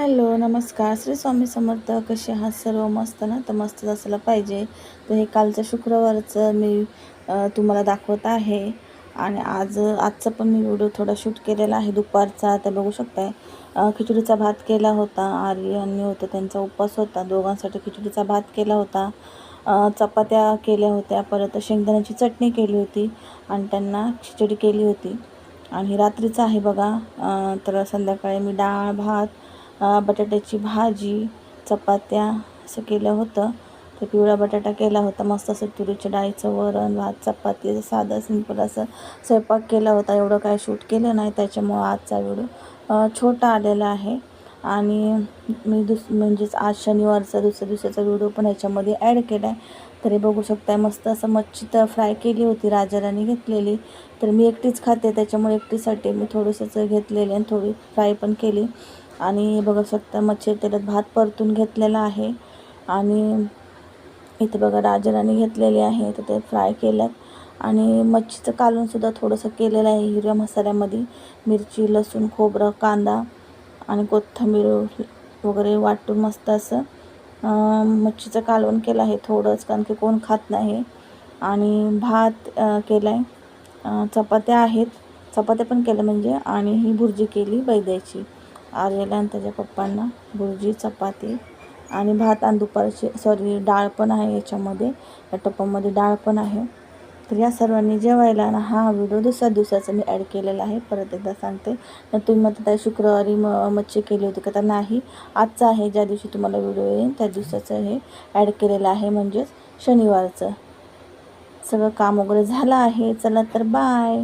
Hello नमस्कार. श्री स्वामी समर्थ कसे आहात सर्व? मस्त ना? तर मस्तच असायला पाहिजे. तर हे कालचं शुक्रवारचं मी तुम्हाला दाखवत आहे. आणि आज आजचा पण मी व्हिडिओ थोडा शूट केलेला आहे. दुपारचा तर बघू शकताय. खिचडीचा भात केला होता. आर्य अन्य होतं त्यांचा उपवास होता. दोघांसाठी खिचडीचा भात केला होता. चपात्या केल्या होत्या. परत शेंगदाण्याची चटणी केली होती. आणि त्यांना खिचडी केली होती. आणि रात्रीचं आहे बघा. तर संध्याकाळी मी डाळ भात बटाट्याची भाजी चपात्या असं केलं होतं. तर पिवळा बटाटा केला होता. मस्त असं तुरीच्या डाळीचं वरण भात चपाती असं साधं सिंपल असं स्वयंपाक केला होता. एवढं काय शूट केलं नाही. त्याच्यामुळं आजचा व्हिडिओ छोटा आलेला आहे. आणि मी दुस म्हणजेच आज शनिवारचा दुसऱ्या दिवसाचा व्हिडिओ पण ह्याच्यामध्ये ॲड केला आहे तर हे बघू शकताय मस्त असं मच्छी तर फ्राय केली होती. राजाराणी घेतलेली. तर मी एकटीच खाते. त्याच्यामुळे एकटीसाठी मी थोडंसंच घेतलेली आणि थोडी फ्राय पण केली. आणि बघू शकता मच्छी तेलात भात परतून घेतलेला आहे. आणि इथे बघा राजराणी घेतलेली आहे तर ते फ्राय केल्यात. आणि मच्छीचं कालवणसुद्धा थोडंसं केलेलं आहे हिरव्या मसाल्यामध्ये. मिरची लसूण खोबरं कांदा आणि कोथिंबीर वगैरे वाटून मस्त असं मच्छीचं कालवण केलं आहे थोडंच कारण की कोण खात नाही. आणि भात केला आहे चपात्या आहेत. चपात्या पण केल्या म्हणजे आणि ही भुर्जी केली बैद्याची. आर्याला आणि त्याच्या पप्पांना. भुर्जी चपाती आणि भात आणि दुपारची सॉरी डाळ पण आहे याच्यामध्ये. या टप्पामध्ये डाळ पण आहे. तर या सर्वांनी जेवायला ना हा व्हिडिओ दुसऱ्या दिवसाचा मी ॲड केलेला आहे. परत एकदा सांगते. तर तुम्ही मग त्या शुक्रवारी म मच्छी केली होती का? तर नाही. आजचा आहे. ज्या दिवशी तुम्हाला व्हिडिओ येईल त्या दिवसाचं हे ॲड केलेलं आहे. म्हणजेच शनिवारचं. सगळं काम वगैरे झालं आहे. चला तर बाय